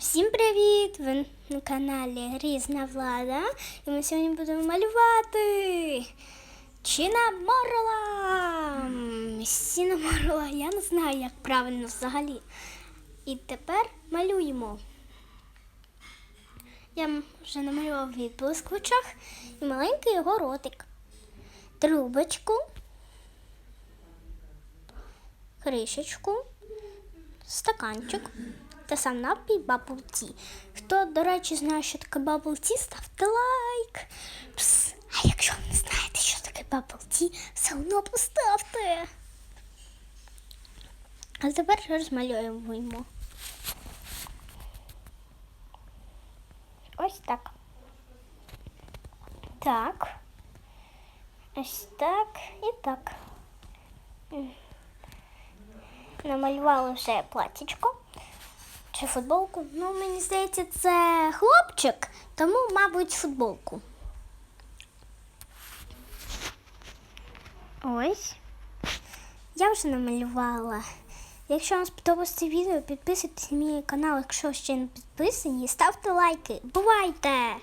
Всім привіт! Ви на каналі Різна Влада. І ми сьогодні будемо малювати Чіна Морла. Сіна Морла, я не знаю, як правильно взагалі. І тепер малюємо. Я вже намалював відблиск в очах і маленький його ротик. Трубочку, кришечку, стаканчик та сам напій бабл-ті. Хто, до речі, знає, що таке бабл-ті, ставте лайк. Пс, а якщо не знаєте, що таке бабл-ті, все одно поставте. А тепер розмальовуємо. Ось так. Так. Ось так і так. М. Намалювали вже платічко чи футболку. Ну, мені здається, це хлопчик, тому, мабуть, футболку. Ось. Я вже намалювала. Якщо вам сподобалось це відео, підписуйтесь на мій канал, якщо ще не підписані, ставте лайки. Бувайте!